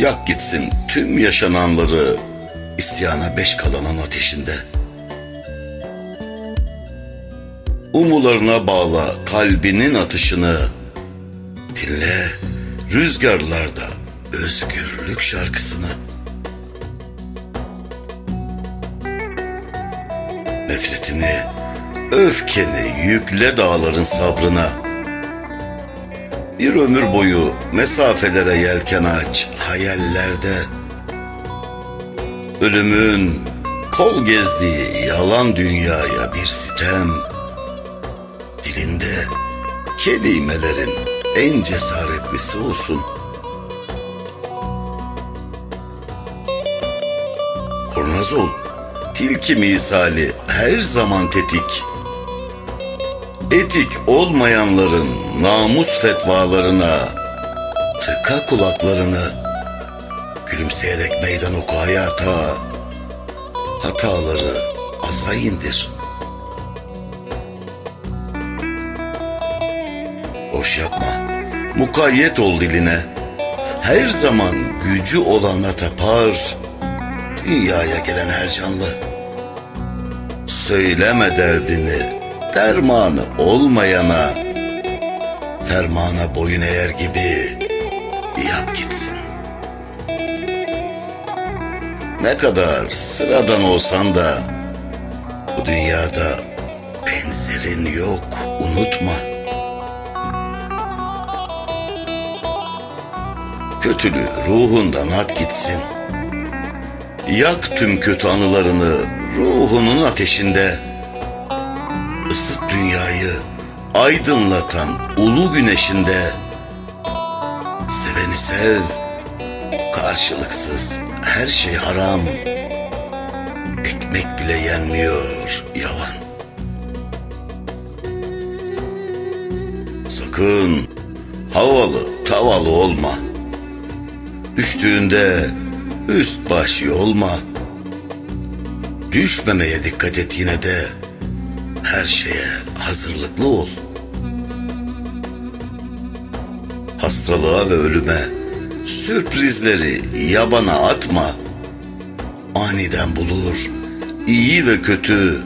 Yak gitsin tüm yaşananları isyana beş kalanın ateşinde. Umularına bağla kalbinin atışını. Dinle rüzgarlarda özgürlük şarkısını. Nefretini, öfkeni yükle dağların sabrına. Bir ömür boyu mesafelere yelken aç hayallerde. Ölümün kol gezdiği yalan dünyaya bir sitem. Dilinde kelimelerin en cesaretlisi olsun. Kurnaz ol, tilki misali her zaman tetik. Etik olmayanların namus fetvalarına tıka kulaklarını. Gülümseyerek meydan oku hayata. Hataları aza indir. Boş yapma. Mukayyet ol diline. Her zaman gücü olana tapar. Dünyaya gelen her canlı. Söyleme derdini, dermanı olmayana. Fermana boyun eğer gibi yap gitsin. Ne kadar sıradan olsan da bu dünyada benzerin yok unutma. Kötülüğü ruhundan at gitsin. Yak tüm kötü anılarını ruhunun ateşinde. Dünyayı aydınlatan ulu güneşinde. Seveni sev, karşılıksız her şey haram. Ekmek bile yenmiyor yavan. Sakın havalı tavalı olma. Düştüğünde üst baş yolma. Düşmemeye dikkat et yine de her şeye hazırlıklı ol. Hastalığa ve ölüme sürprizleri yabana atma. Aniden bulur iyi ve kötü.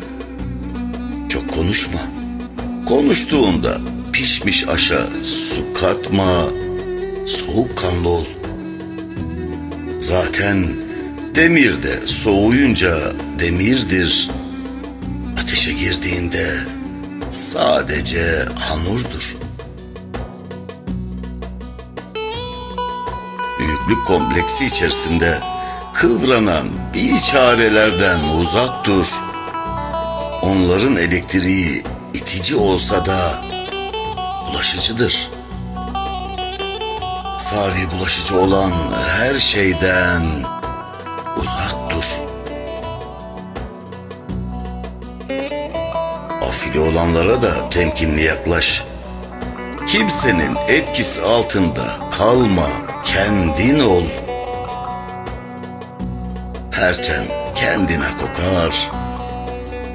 Çok konuşma. Konuştuğunda pişmiş aşa su katma. Soğukkanlı ol. Zaten demir de soğuyunca demirdir. Ateşe girdiğinde sadece hamurdur. Büyüklük kompleksi içerisinde kıvranan biçarelerden uzak dur. Onların elektriği itici olsa da bulaşıcıdır. Sari bulaşıcı olan her şeyden uzak Afili olanlara da temkinli yaklaş. Kimsenin etkisi altında kalma, kendin ol. Her ten kendine kokar.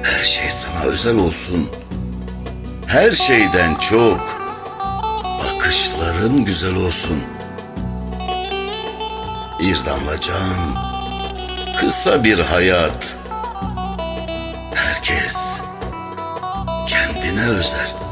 Her şey sana özel olsun. Her şeyden çok bakışların güzel olsun. Bir damla can, kısa bir hayat. Herkes ne özler?